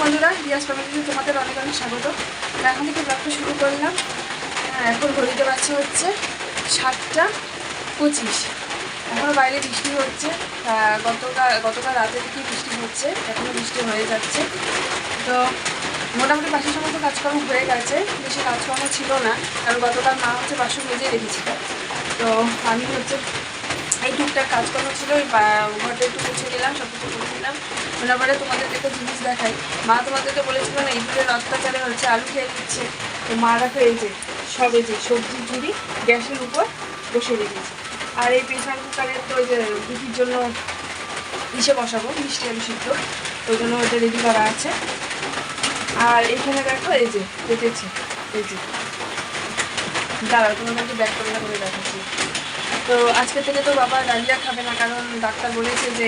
বন্ধুরা রিয়াজ ফ্যামিলিতে তোমাদের অনেক অনেক স্বাগত। এখন থেকে ব্লগটা শুরু করলাম। হ্যাঁ, এখন ঘড়িতে বাচ্চা হচ্ছে সাতটা পঁচিশ। এখনও বাইরে বৃষ্টি হচ্ছে। গতকাল গতকাল রাতে থেকেই বৃষ্টি হচ্ছে। এখনও বৃষ্টি হয়ে যাচ্ছে। তো মোটামুটি বাসি সমস্ত কাজকর্ম হয়ে গেছে। বেশি কাজকর্ম ছিল না। কারণ গতকাল মা হচ্ছে বাসন মেজে রেখেছিল। তো আমি হচ্ছে এই টুকটাক কাজকর্ম ছিল। ওই ঘরটা একটু মুছে নিলাম সব কিছু করে নিলাম। তারপরে তোমাদেরকে একটা জিনিস দেখাই। মা তোমাদেরকে বলেছিল না ইঁদুরের অত্যাচারে হচ্ছে আলু খেয়ে দিচ্ছে তো মা রাখো এই যে, সব যে সবজির ঝুড়ি গ্যাসের উপর বসে রেখেছে আর এই প্রেশার কুকারের তো ওই যে রুটির জন্য ইসে বসাবো, মিষ্টি আলু সিদ্ধ। ওই জন্য ওইটা রেডি করা আছে। আর এখানে দেখো এই যে পেতেছে এই যে। দাঁড়াও, তোমাদেরকে ব্যাক করে করে দেখাচ্ছি। তো আজকে থেকে তো বাবা ডালিয়া খাবে না, কারণ ডাক্তার বলেছে যে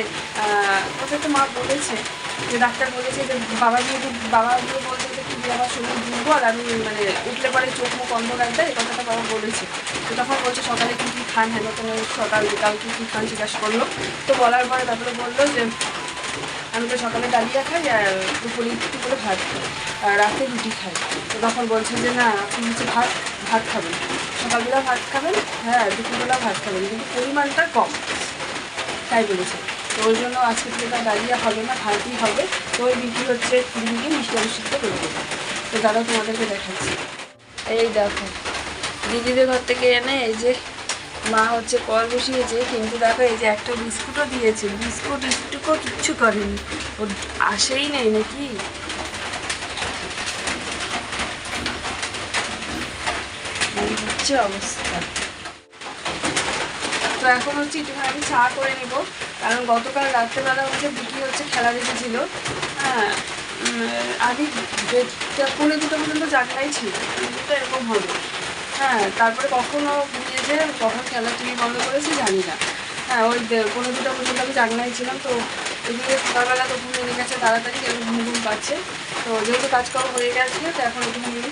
ওটা তো মা বলেছে, যে ডাক্তার বলেছে যে বাবা যেহেতু বাবা গিয়ে বলছে যে কি বাবা শরীর দুর্বল আমি মানে উঠলে পরে চোখ মুখ অন্ধকার দেয় কথাটা বাবা বলেছে। তো তখন বলছে সকালে কী কী খান হ্যাঁ তোমার সকাল, বিকাল কী কী খান জিজ্ঞাসা করল। তো বলার পরে তারপরে বলল যে, আমি তো সকালে ডালিয়া খাই আর দুপুরে করে ভাত খাই, আর রাতে রুটি খাই। তো তখন বলছেন যে, না, আপনি হচ্ছে ভাত ভাত খাবেন। সকালবেলা ভাত খাবেন? হ্যাঁ দুপুরবেলা ভাত খাবেন, কিন্তু পরিমাণটা কম। তাই বলেছে। তো ওই জন্য আজকে থেকে ডালিয়া হবে না, ভাতই হবে। তো ওই বিক্রি হচ্ছে দিদিকে মিষ্টি সিদ্ধ করে দেবো। তো দাদা তোমাদেরকে দেখাচ্ছি। এই দেখো, দিদিদের ঘর থেকে এনে এই যে মা হচ্ছে কল বসিয়েছে, কিন্তু দেখো এই যে একটা বিস্কুটও দিয়েছে। বিস্কুট একটুকু কিচ্ছু করেনি। ওর আসেই নেই নাকি এই হচ্ছে অবস্থা? তো এখন হচ্ছে একটুখানি চা করে নিব। কারণ গতকাল রাত্রেবেলা হচ্ছে বিকি হচ্ছে খেলা দেখেছিল। হ্যাঁ আমি দেড়টা পৌনে দুটো পর্যন্ত জাগলাই ছিল দুটো এরকম হবে হ্যাঁ তারপরে কখনো ঘুমিয়েছে কখন খেলা টিভি বন্ধ করেছে জানি না। হ্যাঁ ওই দে- পৌনে দুটো পর্যন্ত আমি জাগলাই ছিলাম, তো এদিকে সকালবেলা তো ঘুমিয়ে গেছে, তাড়াতাড়ি ঘুম ঘুম পাচ্ছে। তো যেহেতু কাজকর্ম হয়ে গেছিল তো এখন আমি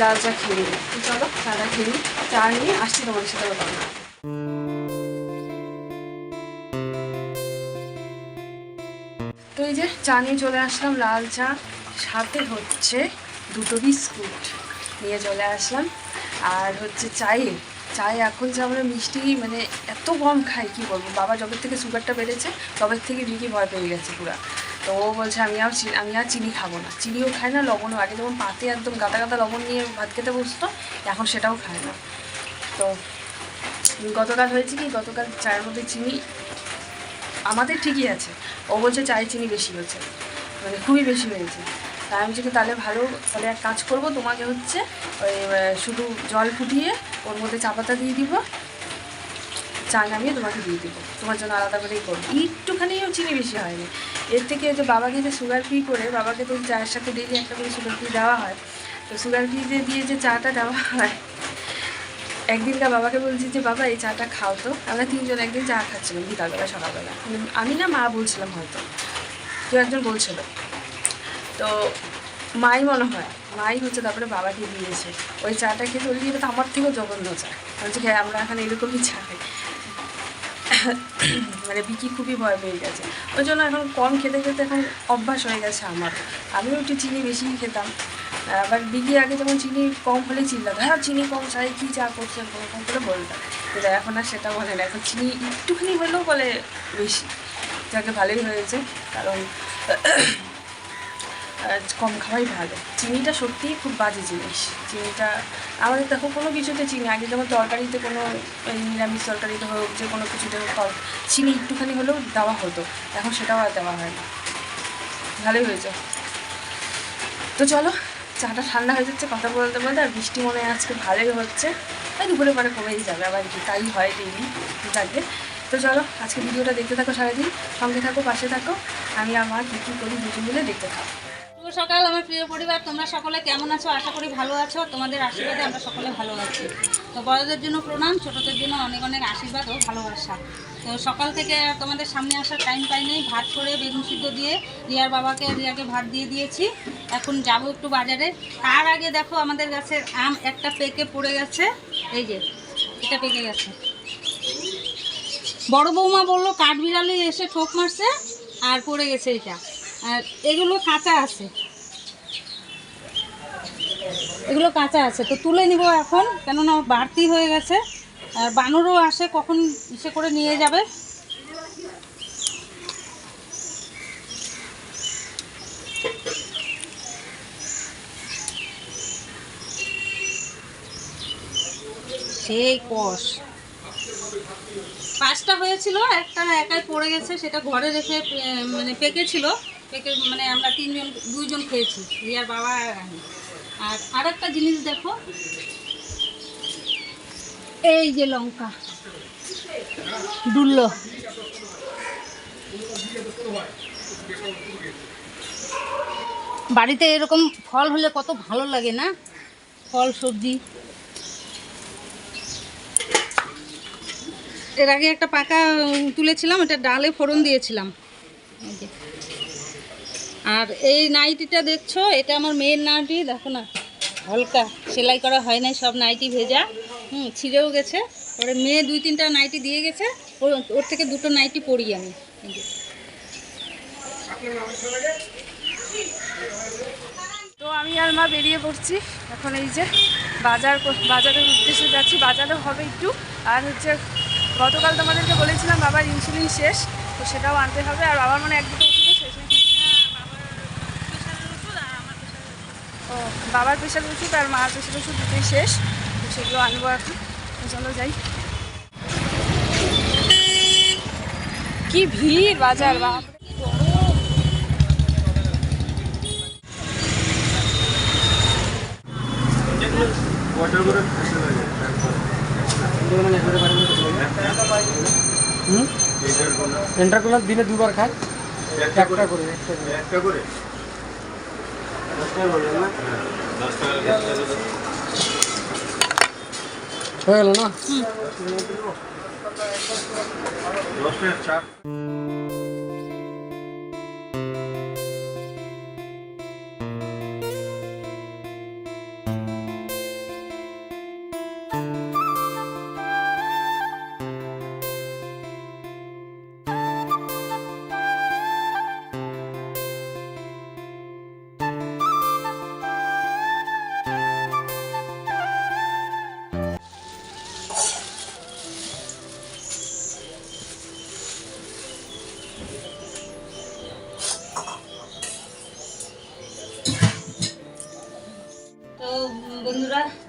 লাল চা খেয়ে নিই। চলো চাটা খেয়ে নিই। চা নিয়ে আসছি তোমাদের সাথে কথা বলতে। তো এই যে চা নিয়ে চলে আসলাম, লাল চা। সাথে হচ্ছে দুটো বিস্কুট নিয়ে চলে আসলাম। আর হচ্ছে চায়ে। চায়ে এখন যে আমরা মিষ্টি মানে এত কম খাই, কি বলব? বাবা যবের থেকে সুগারটা বেড়েছে তবের থেকে বিকি ভয় পেয়ে গেছে পুরা। তো ও বলছে, আমি আর আমি আর চিনি খাব না। চিনিও খায় না, লবণও। আগে যেমন পাতে একদম গাদা গাদা লবণ নিয়ে ভাত খেতে বসতো, এখন সেটাও খায় না। তো গতকাল হয়েছে কি? গতকাল চায়ের মধ্যে চিনি আমাদের ঠিকই আছে। ও বলছে চায় চিনি বেশি হয়েছে মানে খুবই বেশি হয়েছে। তাই আমি যদি তাহলে ভালো, তাহলে এক কাজ করব, তোমাকে হচ্ছে ওই শুধু জল ফুটিয়ে ওর মধ্যে চা পাতা দিয়ে দিব। চা নামিয়ে তোমাকে দিয়ে দেবো। তোমার জন্য আলাদা করেই করব। একটুখানিও চিনি বেশি হয়নি। এর থেকে যে বাবাকে যে সুগার ফ্রি করে, বাবাকে তো চায়ের সাথে ডেলি একটা করে সুগার ফ্রি দেওয়া হয়। তো সুগার ফ্রি দিয়ে যে চাটা দেওয়া হয়, একদিনকার বাবাকে বলছি যে, বাবা, এই চাটা খাও তো। আমরা তিনজন একদিন চা খাচ্ছিলাম বিকালবেলা, সকালবেলা। আমি না মা বলছিলাম হয়তো। কেউ একজন বলছিল। তো মাই মনে হয়, মাই হচ্ছে তারপরে বাবাকে দিয়েছে। ওই চাটা খেতে বলি এটা তো আমার থেকেও জঘন্য চা। বলছি হ্যাঁ আমরা এখন এরকমই চা খাই। মানে বিকি খুবই ভয় পেয়ে গেছে। ওই জন্য এখন কম খেতে খেতে এখন অভ্যাস হয়ে গেছে আমার। আমিও একটু চিনি বেশি খেতাম। আবার বিকি আগে যেমন চিনি কম হলেই চিনলাম হ্যাঁ চিনি কম, চাই কী চা করছেন কম করে বলতাম। কিন্তু এখন আর সেটা বলে না। এখন চিনি একটুখানি হলেও বলে বেশি। যাকে ভালোই হয়েছে, কারণ কম খাওয়াই ভালো। চিনিটা সত্যিই খুব বাজে জিনিস। চিনিটা, আমাদের দেখো কোনো কিছুতে চিনি, আগে যেমন তরকারিতে কোনো নিরামিষ তরকারিতে হোক, যে কোনো কিছুতে হোক চিনি একটুখানি হলেও দেওয়া হতো। এখন সেটাও আর দেওয়া হয় না। ভালোই হয়েছে। তো চলো, চাটা ঠান্ডা হয়ে যাচ্ছে কথা বলতে বলতে, আর বৃষ্টি মনে হয় আজকে ভালোই হচ্ছে। তাই দুপুরে পরে কমেই যাবে, আবার কি, তাই হয় ডেইলি যাকে তো চলো, আজকে ভিডিওটা দেখতে থাকো সারাদিন, সঙ্গে থাকো, পাশে থাকো। আমি, আমার, কী কী করি, দুজন মিলে দেখতে থাকো। সকাল, আমার প্রিয় পরিবার, তোমরা সকলে কেমন আছো? আশা করি ভালো আছো। তোমাদের আশীর্বাদে আমরা সকলে ভালো আছি। তো বড়দের জন্য প্রণাম, ছোটদের জন্য অনেক অনেক আশীর্বাদ ও ভালোবাসা। তো সকাল থেকে তোমাদের সামনে আসার টাইম পাই ভাত করে বেগুন সিদ্ধ দিয়ে রিয়ার বাবাকে, রিয়াকে ভাত দিয়ে দিয়েছি। এখন যাব একটু বাজারে। তার আগে দেখো আমাদের গাছের আম একটা পেকে পড়ে গেছে। এই যে, এটা পেকে গেছে। বড় বৌমা বলল, কাঠবিড়ালি এসে ঠোক মারছে আর পড়ে গেছে এটা। আর এগুলো কাঁচা আছে। এগুলো কাঁচা আছে, তো তুলে নিব এখন, কেননা বাড়তি হয়ে গেছে। আর বানরও আসে, কখন ইসে করে নিয়ে যাবে? সেই কষ। পাঁচটা হয়েছিল, একটা একাই পড়ে গেছে, সেটা ঘরে রেখে মানে পেকেছিল পেকে মানে আমরা তিনজন, দুইজন খেয়েছি, রিয়ার বাবা আর আমি। আর আরেকটা জিনিস দেখো। এই যে লঙ্কা। ডুল্লো বাড়িতে এরকম ফল হলে কত ভালো লাগে না? ফল, সবজি। এর আগে একটা পাকা তুলেছিলাম এটা ডালে ফোড়ন দিয়েছিলাম। এই যে। আর এই নাইটিটা দেখছ? এটা আমার মেয়ের নাইটি, দেখো না, হালকা। সেলাই করা হয় নাই, সব নাইটি ভেজা। হুম, ছিঁড়েও গেছে। পরে মেয়ে দুই তিনটা নাইটি দিয়ে গেছে। ওর ওর থেকে দুটো নাইটি পরি আমি। তো আমি আর মা বেরিয়ে পড়ছি। এখন এই যে বাজার বাজারের উদ্দেশ্যে যাচ্ছি। বাজারও হবে একটু। আর হচ্ছে, গতকাল তোমাদেরকে বলেছিলাম বাবার ইনসুলিন শেষ, তো সেটাও আনতে হবে। আর বাবার মানে এক দুটো ওষুধও শেষ নাকি বাবার প্রেশার ওষুধ আর মার প্রেশার ওষুধ দুটোই শেষ তো সেগুলো আনব এখন। চলো যাই। কি ভিড় বাজার বাপ এন্টারকুলার দিনে দুবার খায়। একটা করে একটা করে। একটা করে? হয়ে গেল না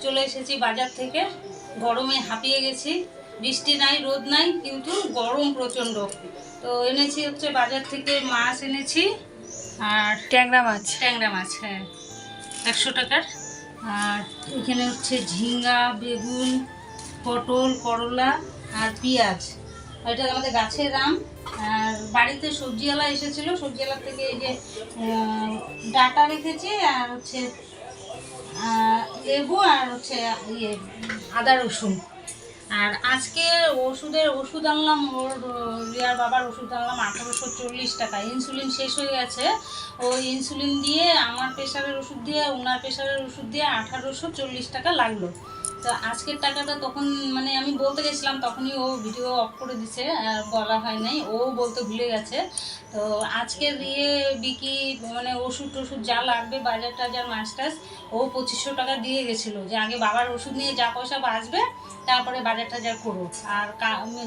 চলে এসেছি বাজার থেকে। গরমে হাঁপিয়ে গেছি। বৃষ্টি নাই রোদ নাই কিন্তু গরম প্রচণ্ড। তো এনেছি হচ্ছে বাজার থেকে মাছ এনেছি। আর ট্যাংরা মাছ। ট্যাংরা মাছ হ্যাঁ। একশো টাকার। আর এখানে হচ্ছে ঝিঙ্গা বেগুন পটল করলা আর পেঁয়াজ। এটা আমাদের গাছের আম। আর বাড়িতে সবজিওয়ালা এসেছিল। সবজিওয়ালা থেকে এই যে ডাটা রেখেছি আর হচ্ছে লেবু আর হচ্ছে ইয়ে আদা রসুন। আর আজকে ওষুধের ওষুধ আনলাম, ওর রিয়ার বাবার ওষুধ আনলাম, আঠারোশো চল্লিশ টাকা। ইনসুলিন শেষ হয়ে গেছে। ও ইনসুলিন দিয়ে, আমার প্রেশারের ওষুধ দিয়ে ওনার প্রেশারের ওষুধ দিয়ে আঠারোশো চল্লিশ টাকা লাগল। তো আজকের টাকাটা তখন মানে আমি বলতে গেছিলাম, তখনই ও ভিডিও অফ করে দিছে, আর বলা হয় নাই, ও বলতে ভুলে গেছে। তো আজকে দিয়ে বিকি মানে ওষুধ টষুধ যা লাগবে, বাজার টাজার, মাছ টাছ, ও পঁচিশশো টাকা দিয়ে গেছিল, যে আগে বাবার ওষুধ নিয়ে যা পয়সা বাঁচবে তারপরে বাজার টাজার করো আর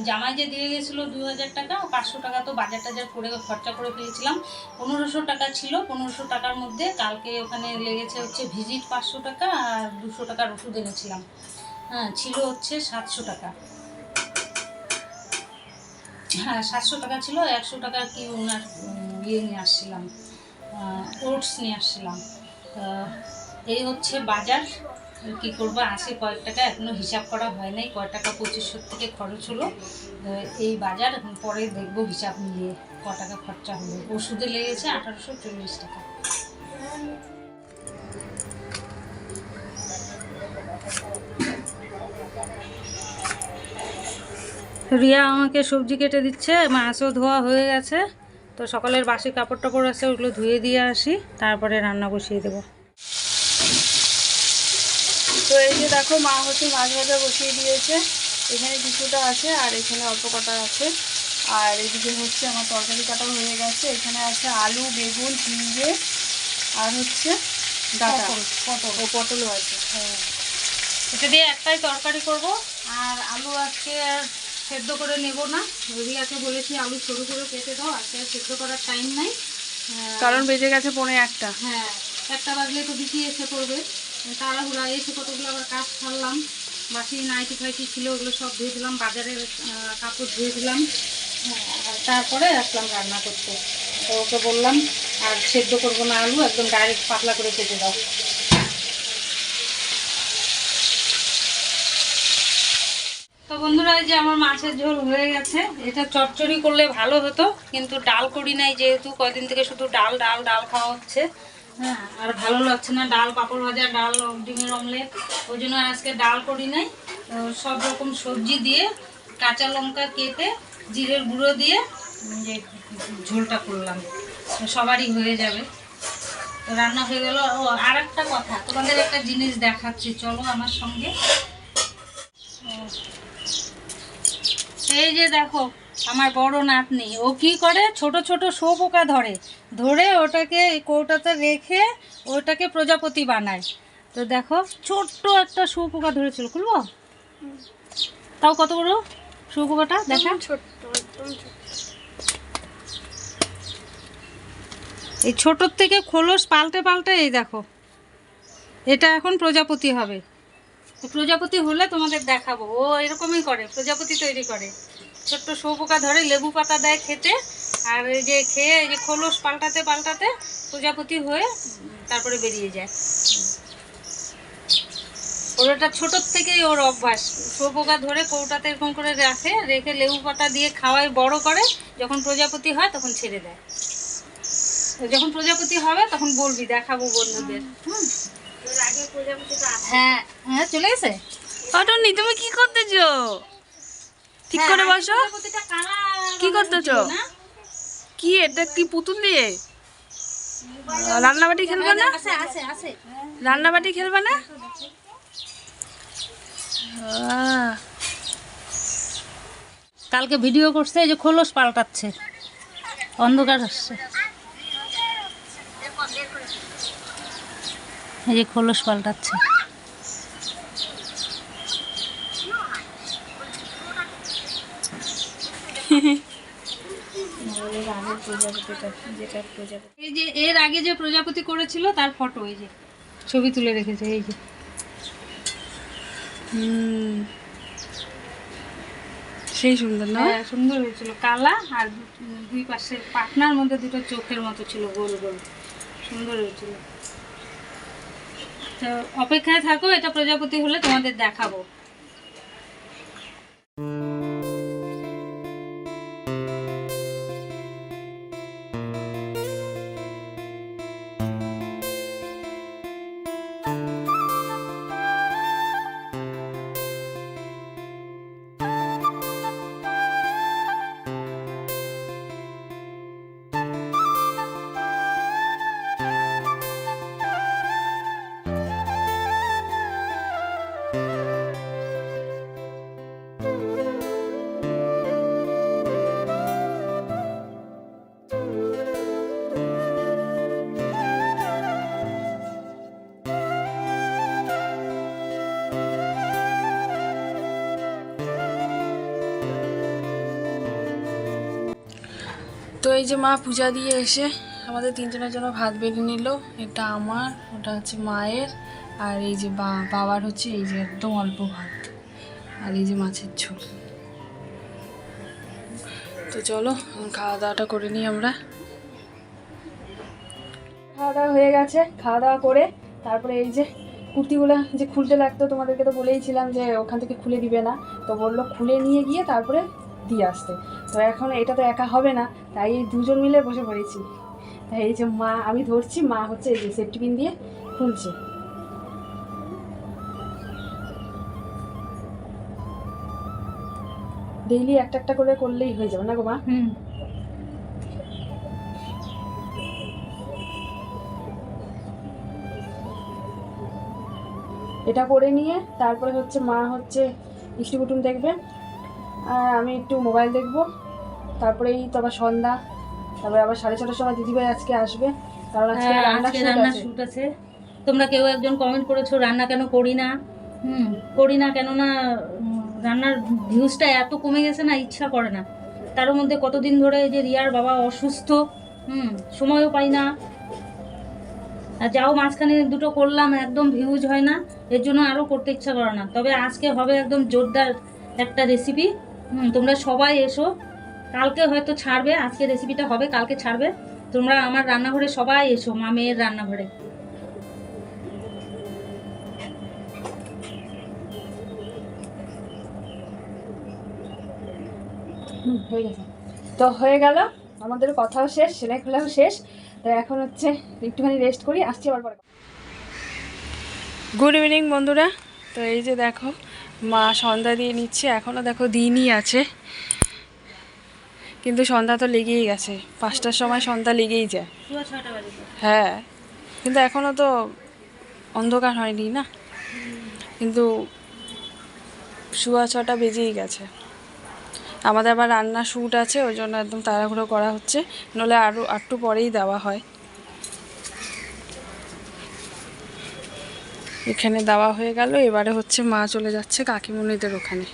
জামাই যে দিয়ে গেছিল দু হাজার টাকা পাঁচশো টাকা তো বাজার টাজার করে খরচা করে ফেলেছিলাম। পনেরোশো টাকা ছিল, পনেরোশো টাকার মধ্যে কালকে ওখানে লেগেছে হচ্ছে ভিজিট পাঁচশো টাকা আর দুশো টাকার ওষুধ এনেছিলাম। হ্যাঁ ছিল হচ্ছে সাতশো টাকা। হ্যাঁ সাতশো টাকা ছিল, একশো টাকা কি ওনার ইয়ে নিয়ে আসছিলাম ওটস নিয়ে আসছিলাম। এই হচ্ছে বাজার। কি করব? আছে কয়েক টাকা এখনও হিসাব করা হয় নাই। কয় টাকা পঁচিশশো থেকে খরচ হলো। এই বাজার, এখন পরে দেখব হিসাব মিলিয়ে ক টাকা খরচা হলো। ওষুধে লেগেছে আঠারোশো চল্লিশ টাকা। রিয়া আমাকে সবজি কেটে দিচ্ছে, মাছও ধোয়া হয়ে গেছে। তো সকালের বাসি কাপড় টাপড় আছে, ওগুলো ধুয়ে দিয়ে আসি। তারপরে রান্না বসিয়ে দেবো। এই যে দেখো মা হচ্ছে মাছ ভাজা বসিয়ে দিয়েছে। এখানে কিছুটা আছে আর এখানে অল্প কটা আছে। আর এদিকে হচ্ছে আমার তরকারি কাটাও হয়ে গেছে। এখানে আছে আলু বেগুন ঝিঙে আর হচ্ছে ডাটা। পটল ও পটলও আছে হ্যাঁ। এটা দিয়ে একটাই তরকারি করব। আর আলু আজকে আর সেদ্ধ করে নেব না। রিয়াকে বলেছি আলু সরু করে কেটে দাও আজকে আর সেদ্ধ করার টাইম নাই। কারণ বেজে গেছে পৌনে একটা। হ্যাঁ একটা বাজলে তো দিদি এসে পড়বে। তাড়াহুড়া এসে কতগুলো আবার কাজ ছাড়লাম বাকি নাইটি ফাইটি ছিল ওগুলো সব ধুয়ে দিলাম বাজারের আহ, কাপড় ধুয়ে দিলাম। আর তারপরে আসলাম রান্না করতে। তো ওকে বললাম আর সেদ্ধ করব না আলু একদম ডাইরেক্ট পাতলা করে কেটে দাও। তো বন্ধুরা এই যে আমার মাছের ঝোল হয়ে গেছে। এটা চচ্চড়ি করলে ভালো হতো কিন্তু ডাল করি নাই যেহেতু কয়দিন থেকে শুধু ডাল ডাল ডাল খাওয়া হচ্ছে। হ্যাঁ আর ভালো লাগছে না, ডাল, পাঁপড় ভাজা, ডাল, ডিমের অমলেট ওই জন্য আজকে ডাল করি নাই। সব রকম সবজি দিয়ে কাঁচা লঙ্কা কেটে জিরের গুঁড়ো দিয়ে যে ঝোলটা করলাম। সবারই হয়ে যাবে। রান্না হয়ে গেল। ও আর একটা কথা, তোমাদের একটা জিনিস দেখাচ্ছি। চলো আমার সঙ্গে। এই যে দেখো আমার বড় নাতনি। ও কি করে? ছোট ছোট শুয়োপোকা ধরে। ধরে ওটাকে কৌটাতে রেখে ওটাকে প্রজাপতি বানায়। তো দেখো ছোট্ট একটা শুয়োপোকা ধরেছিল। খুলবো? তাও কত বড় শুয়োপোকাটা দেখা। এই ছোটোর থেকে খোলস পাল্টে পাল্টে এই দেখো। এটা এখন প্রজাপতি হবে। প্রজাপতি হলে তোমাদের দেখাবো। ও এরকমই করে প্রজাপতি তৈরি করে। ছোট্ট শুয়োপোকা ধরে লেবু পাতা দেয় খেতে। আর এই যে খেয়ে এই যে খোলস পাল্টাতে পাল্টাতে প্রজাপতি হয়ে তারপরে বেরিয়ে যায়। ওর এটা ছোটোর থেকেই ওর অভ্যাস। শুয়োপোকা ধরে কৌটাতে এরকম করে রাখে রেখে লেবু পাতা দিয়ে খাওয়াই বড় করে। যখন প্রজাপতি হয় তখন ছেড়ে দেয়। যখন প্রজাপতি হবে তখন বলবি দেখাবো বন্ধুদের। হুম। হ্যাঁ হ্যাঁ চলে গেছে? অটনি তুমি কি করতেছো? ঠিক করে হ্যাঁ, বসো। কি করতেছ? কি এটা কি পুতুল দিয়ে? রান্নাবাটি খেলবে না? আছে আছে আছে। রান্নাবাটি খেলবে না? আহ, কালকে ভিডিও করছে এই যে খোলস পাল্টাচ্ছে। অন্ধকার আসছে এই যে খোলস পাল্টাচ্ছে। এর আগে যে প্রজাপতি করেছিল, তার ফটো এই যে। ছবি তুলে রেখেছে, এই যে। হুম। সেই সুন্দর, না? হ্যাঁ সুন্দর হয়েছিল। কালা আর দুই পাশে পাখনার মধ্যে দুটো চোখের মতো ছিল, গোল গোল। সুন্দর হয়েছিল। তো অপেক্ষায় থাকো, এটা প্রজাপতি হলে তোমাদের দেখাবো। তো এই যে মা পূজা দিয়ে এসে আমাদের তিনজনের জন্য ভাত বেড়ে নিল। এটা আমার, ওটা হচ্ছে মায়ের, আর এই যে বাবার হচ্ছে এই যে একদম অল্প ভাত, আর এই যে মাছের ঝোল। তো চলো খাওয়া দাওয়াটা করে নিই আমরা। খাওয়া দাওয়া হয়ে গেছে খাওয়া দাওয়া করে তারপরে এই যে কুর্তিগুলো যে খুলতে লাগতো, তোমাদেরকে তো বলেইছিলাম যে ওখান থেকে খুলে দিবে না। তো বলল খুলে নিয়ে গিয়ে তারপরে দিয়ে আসতে। তো এখন এটা তো একা হবে না তাই এই দুজন মিলে বসে পড়েছি। তাই এই যে মা আমি ধরছি মা হচ্ছে এই যে সেফটি পিন দিয়ে খুলছে। ডেইলি একটা একটা করে করলেই হয়ে যাবে না গো মা? হুম। এটা করে নিয়ে তারপরে হচ্ছে মা হচ্ছে ইষ্টি কুটুম দেখবে আমি একটু মোবাইল দেখব। তারপরে এই তো আবার সন্ধ্যা। তারপরে আবার সাড়ে ছটার সময় দিদিভাই আজকে আসবে। কারণ আজকে হ্যাঁ, রান্না শুট আছে। তোমরা কেউ একজন কমেন্ট করেছ রান্না কেন করি না? হুম। করি না কেননা রান্নার ভিউজটা এত কমে গেছে না ইচ্ছা করে না। তার মধ্যে কতদিন ধরে এই যে রিয়ার বাবা অসুস্থ হুম সময়ও পাই না। আর যাও মাঝখানে দুটো করলাম একদম ভিউজ হয় না। এর জন্য আরও করতে ইচ্ছা করে না। তবে আজকে হবে একদম জোরদার একটা রেসিপি হুম তোমরা সবাই এসো। কালকে হয়তো ছাড়বে আজকে রেসিপিটা হবে কালকে ছাড়বে। তোমরা আমার রান্নাঘরে সবাই এসো মা মেয়ের রান্নাঘরে। হুম, হয়ে গেছে। তো হয়ে গেল আমাদের কথাও শেষ সেলাই খোলাও শেষ। তো এখন হচ্ছে একটুখানি রেস্ট করি আসছি আবার পরে গুড ইভিনিং বন্ধুরা। তো এই যে দেখো মা সন্ধ্যা দিয়ে নিচ্ছে এখনও দেখো দিনই আছে। কিন্তু সন্ধ্যা তো লেগেই গেছে পাঁচটার সময় সন্ধ্যা লেগেই যায়। হ্যাঁ কিন্তু এখনও তো অন্ধকার হয়নি না? কিন্তু শুয়া ছটা বেজেই গেছে। আমাদের আবার রান্না শ্যুট আছে ওই জন্য একদম তাড়াহুড়ো করা হচ্ছে। নলে আরও একটু পরেই দেওয়া হয়। এখানে দেওয়া হয়ে গেল। এবারে হচ্ছে মা চলে যাচ্ছে কাকিমুনিদের ওখানে।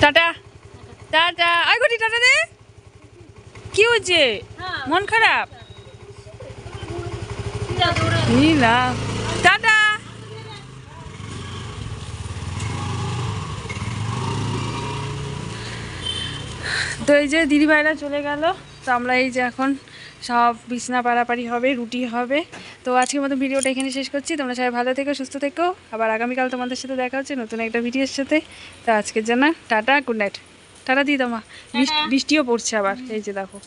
টাটা। টাটা। আই গটি টাটা দে। কি হচ্ছে? মন খারাপ? নীলা। টাটা। তো এই যে দিদিভাইরা চলে গেল, তো আমরা এই যে এখন সব বিছনা পাড়াপাড়ি হবে, রুটি হবে। তো আজকের মতো ভিডিওটা এখানে শেষ করছি। তোমরা সবাই ভালো থেকো, সুস্থ থেকো। আবার আগামীকাল তোমাদের সাথে দেখা হচ্ছে নতুন একটা ভিডিওর সাথে। তো আজকের জন্য টাটা, গুড নাইট। টাটা দিদামা বৃষ্টিও পড়ছে আবার, এই যে দেখো।